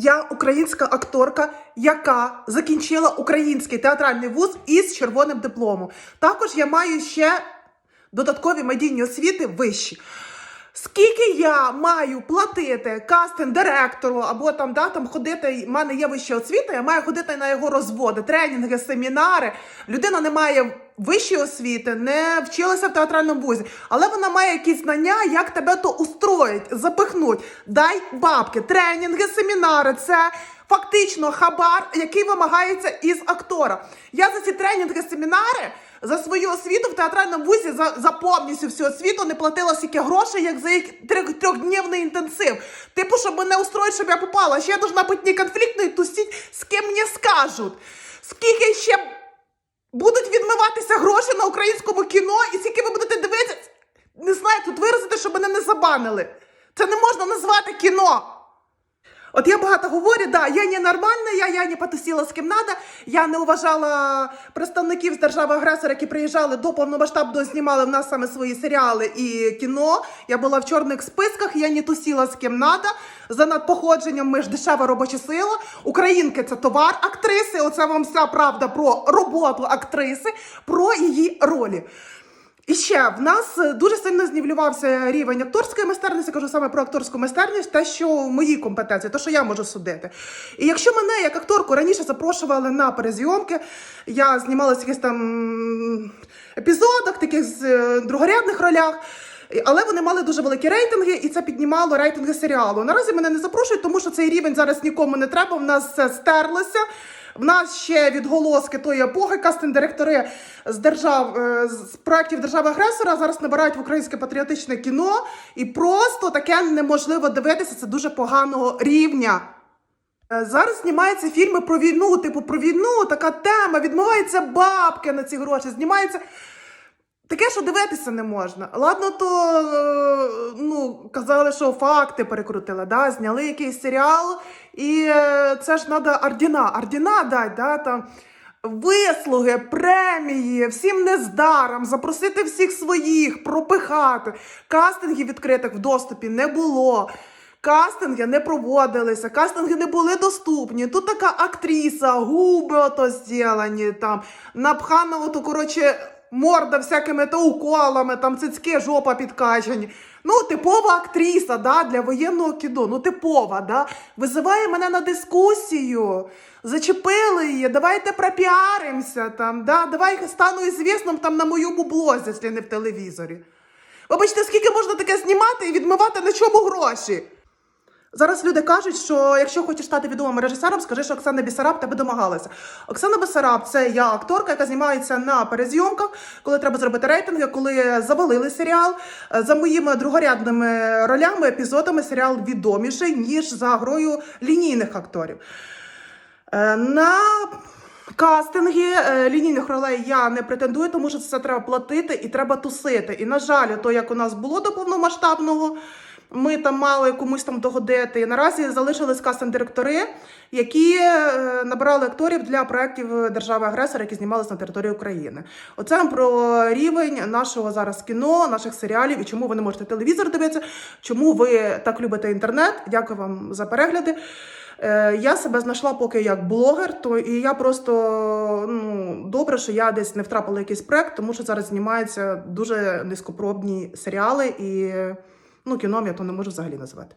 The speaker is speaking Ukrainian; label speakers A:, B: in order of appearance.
A: Я українська акторка, яка закінчила український театральний вуз із червоним дипломом. Також я маю ще додаткові медійні освіти вищі. Скільки я маю платити кастинг директору або там, да, там ходити, в мене є вища освіта, я маю ходити на його розводи, тренінги, семінари. Людина не має вищої освіти, не вчилася в театральному вузі, але вона має якісь знання, як тебе то устроїть, запихнуть. Дай бабки, тренінги, семінари. Це фактично хабар, який вимагається із актора. Я за ці тренінги, семінари. За свою освіту в театральному вузі за, за повністю всю освіту не платила стільки грошей, як за їх трьох- трьохдневний інтенсив. Типу, щоб мене устроїть, щоб я попала. Ще я должна бути не конфліктною тусіть, з ким мені скажуть. Скільки ще будуть відмиватися гроші на українському кіно, і скільки ви будете дивитися, не знаю, тут виразити, щоб мене не забанили. Це не можна назвати кіно. От я багато говорю, да, я не нормальна, я, я не потусила з ким надо, я не уважала представників з держави-агресора, які приїжджали до повномасштабного, знімали в нас саме свої серіали і кіно. Я була в чорних списках, я не тусила з ким надо. За надпоходженням ми ж дешева робоча сила. Українки це товар актриси. Оце вам вся правда про роботу актриси, про її ролі. І ще в нас е, дуже сильно знівлювався рівень акторської майстерності, кажу саме про акторську майстерність, те, що мої компетенції, те, що я можу судити. І якщо мене як акторку раніше запрошували на перезйомки, я знімалася в якихось там епізодах, таких з е, другорядних ролях. Але вони мали дуже великі рейтинги, і це піднімало рейтинги серіалу. Наразі мене не запрошують, тому що цей рівень зараз нікому не треба. В нас все стерлося. В нас ще відголоски тої епохи кастинг-директори з держав е, з проєктів держави-агресора зараз набирають в українське патріотичне кіно, і просто таке неможливо дивитися. Це дуже поганого рівня. Е, Зараз знімаються фільми про війну, типу про війну, така тема, відмиваються бабки на ці гроші, знімаються. Таке, що дивитися не можна. Ладно, то е, ну, казали, що факти перекрутили, да? зняли якийсь серіал, і е, це ж треба ордіна, ордіна дати, да? там, вислуги, премії, всім нездарам, запросити всіх своїх, пропихати. Кастингів відкритих в доступі не було. Кастинги не проводилися, кастинги не були доступні. Тут така актриса, губи ото зроблені, там, напхана ото, коротше, морда всякими то уколами, там цицьки, жопа підкачані. Ну, типова актриса, да, для воєнного кіно. Ну, типова, да. Визиває мене на дискусію. Зачепили її, давайте пропіаримося там, да, давай стану ізвісним там на мою бублозі, якщо не в телевізорі. Вибачте, скільки можна таке знімати і відмивати на чому гроші? Зараз люди кажуть, що якщо хочеш стати відомим режисером, скажи, що Оксана Бісараб тебе домагалася. Оксана Бісараб це я акторка, яка знімається на перезйомках, коли треба зробити рейтинги, коли завалили серіал. За моїми другорядними ролями, епізодами серіал відоміший, ніж за грою лінійних акторів. Е, На кастинги е, лінійних ролей я не претендую, тому що це треба платити і треба тусити. І, на жаль, то як у нас було до повномасштабного, ми там мали комусь там догодити. Наразі залишились кастинг-директори, які е, набирали акторів для проєктів держави-агресора, які знімалися на території України. Оце про рівень нашого зараз кіно, наших серіалів і чому ви не можете телевізор дивитися, чому ви так любите інтернет. Дякую вам за перегляди. Е, Я себе знайшла поки як блогер, то і я просто ну добре, що я десь не втрапила якийсь проект, тому що зараз знімаються дуже низькопробні серіали і ну кіном я то не можу взагалі назвати.